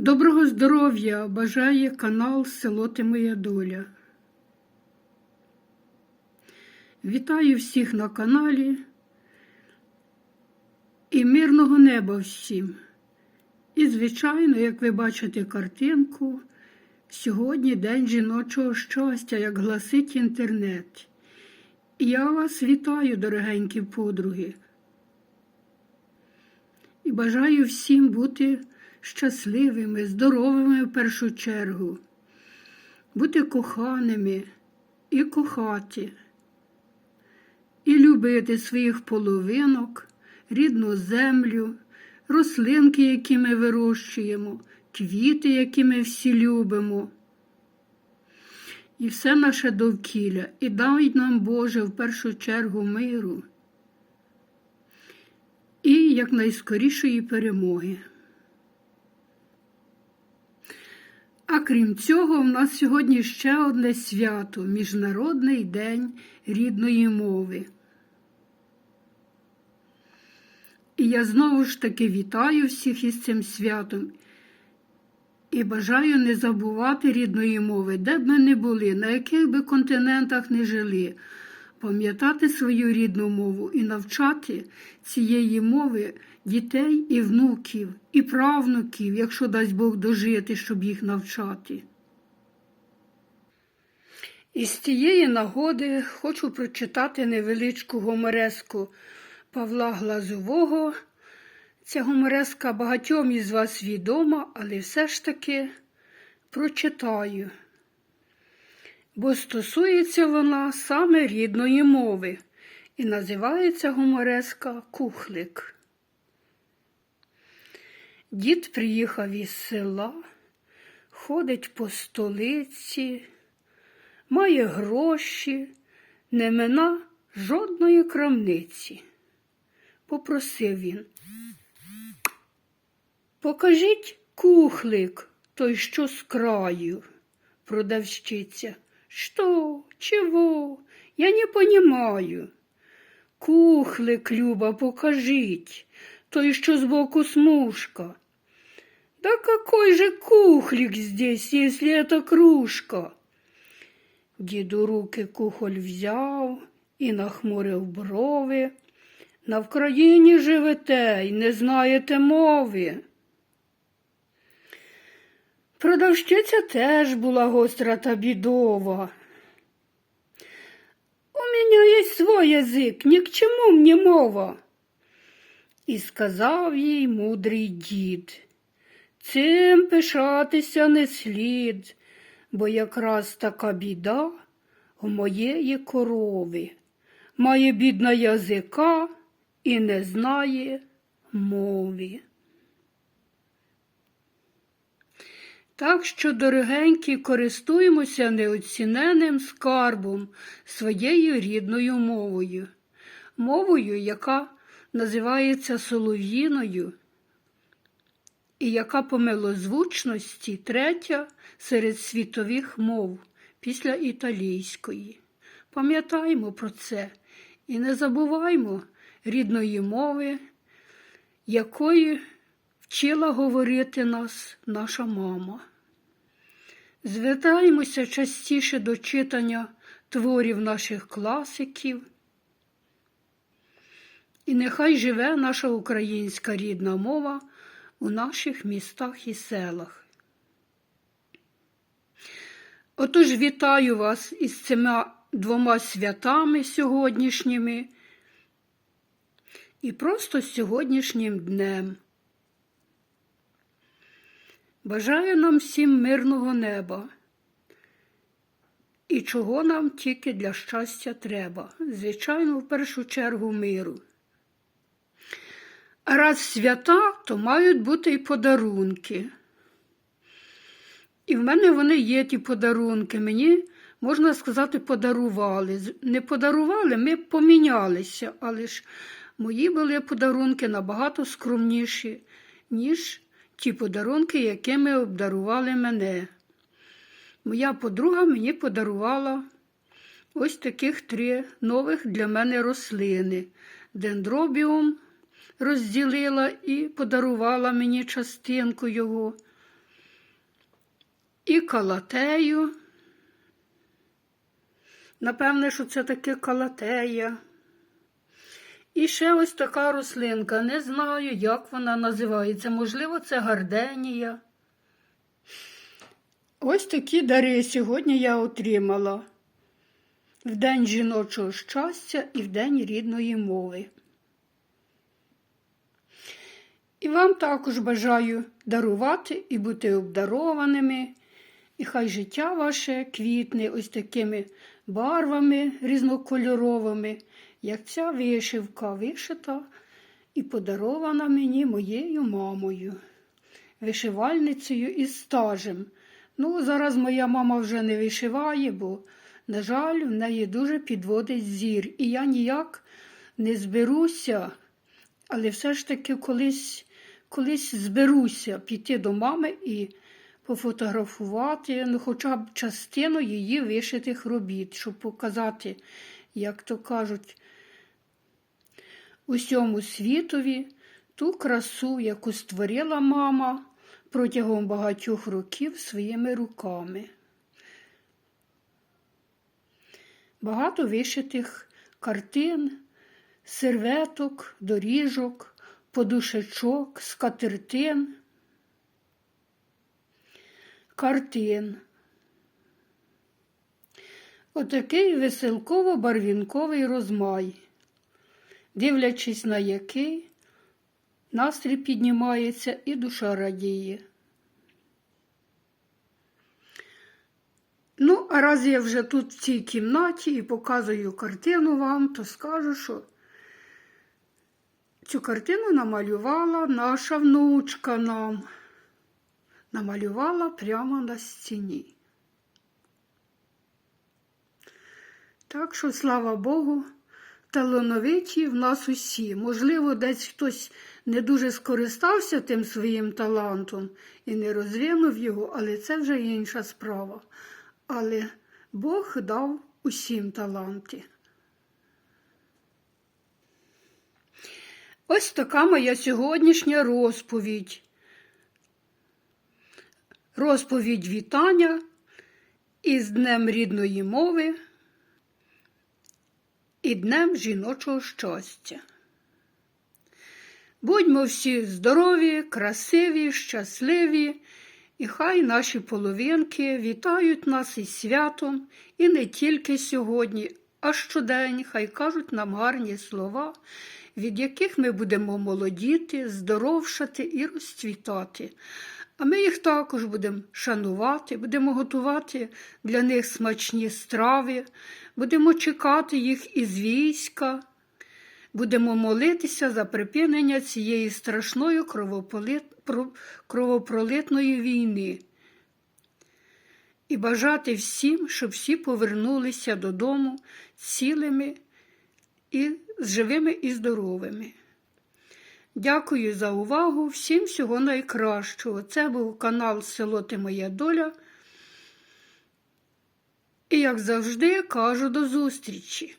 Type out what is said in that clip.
Доброго здоров'я бажає канал Село Ти Моя Доля. Вітаю всіх на каналі і мирного неба всім. І, звичайно, як ви бачите картинку, сьогодні День жіночого щастя, як гласить інтернет. І я вас вітаю, дорогенькі подруги. І бажаю всім бути щасливими, здоровими в першу чергу, бути коханими і кохаті, і любити своїх половинок, рідну землю, рослинки, які ми вирощуємо, квіти, які ми всі любимо. І все наше довкілля, і дай нам, Боже, в першу чергу миру і якнайскорішої перемоги. А крім цього, в нас сьогодні ще одне свято Міжнародний день рідної мови. І я знову ж таки вітаю всіх із цим святом і бажаю не забувати рідної мови, де б ми не були, на яких би континентах не жили, пам'ятати свою рідну мову і навчати цієї мови дітей і внуків, і правнуків, якщо дасть Бог дожити, щоб їх навчати. І з цієї нагоди хочу прочитати невеличку гомереску Павла Глазового. Ця гомереска багатьом із вас відома, але все ж таки прочитаю, бо стосується вона саме рідної мови і називається гумореска Кухлик. Дід приїхав із села, ходить по столиці, має гроші, не мина жодної крамниці. Попросив він. Покажіть кухлик, той, що з краю, продавщиця. Что? Чего? Я не понимаю. Кухлик, Люба, покажіть, той, що збоку смужка. Да какой же кухлик здесь, если это кружка? Діду руки кухоль взяв і нахмурив брови. На Вкраїні живете й не знаєте мови. Продавщиця теж була гостра та бідова. У мене є свій язик, ні к чому мені мова. І сказав їй мудрий дід. Цим пишатися не слід, бо якраз така біда у моєї корови. Має бідна язика і не знає мови. Так що, дорогенькі, користуємося неоціненним скарбом своєю рідною мовою, мовою, яка називається солов'їною, і яка по милозвучності третя серед світових мов після італійської. Пам'ятаймо про це і не забуваймо рідної мови, якої вчила говорити нас наша мама. Звертаємося частіше до читання творів наших класиків. І нехай живе наша українська рідна мова у наших містах і селах. Отож вітаю вас із цими двома святами сьогоднішніми і просто сьогоднішнім днем. Бажаю нам всім мирного неба. І чого нам тільки для щастя треба. Звичайно, в першу чергу миру. А раз свята, то мають бути і подарунки. І в мене вони є ті подарунки. Мені, можна сказати, подарували. Не подарували, ми помінялися, але ж мої були подарунки набагато скромніші, ніж ті подарунки, якими обдарували мене. Моя подруга мені подарувала ось таких три нових для мене рослини. Дендробіум розділила і подарувала мені частинку його. і калатею. Напевне, що це таке калатея. І ще ось така рослинка. Не знаю, як вона називається. Можливо, це гарденія. Ось такі дари сьогодні я отримала в День жіночого щастя і в День рідної мови. І вам також бажаю дарувати і бути обдарованими, і хай життя ваше квітне ось такими барвами різнокольоровими, як ця вишивка вишита і подарована мені моєю мамою, вишивальницею із стажем. Ну, зараз моя мама вже не вишиває, бо, на жаль, в неї дуже підводить зір. І я ніяк не зберуся, але все ж таки колись, колись зберуся піти до мами і пофотографувати, ну, хоча б частину її вишитих робіт, щоб показати, як то кажуть, усьому світові ту красу, яку створила мама протягом багатьох років своїми руками. Багато вишитих картин, серветок, доріжок, подушечок, скатертин, картин. Отакий веселково-барвінковий розмай, дивлячись на який настрій піднімається і душа радіє. Ну, а раз я вже тут в цій кімнаті і показую картину вам, то скажу, що цю картину намалювала наша внучка нам. Намалювала прямо на стіні. Так що, слава Богу, талановиті в нас усі. Можливо, десь хтось не дуже скористався тим своїм талантом і не розвинув його, але це вже інша справа. Але Бог дав усім таланти. Ось така моя сьогоднішня розповідь. Розповідь вітання із Днем рідної мови і Днем жіночого щастя. Будьмо всі здорові, красиві, щасливі, і хай наші половинки вітають нас із святом, і не тільки сьогодні, а щодень, хай кажуть нам гарні слова, від яких ми будемо молодіти, здоровшати і розцвітати. А ми їх також будемо шанувати, будемо готувати для них смачні страви, будемо чекати їх із війська, будемо молитися за припинення цієї страшної кровопролитної війни і бажати всім, щоб всі повернулися додому цілими і живими і здоровими. Дякую за увагу. Всім всього найкращого. Це був канал Село Ти Моя Доля. І, як завжди, кажу до зустрічі!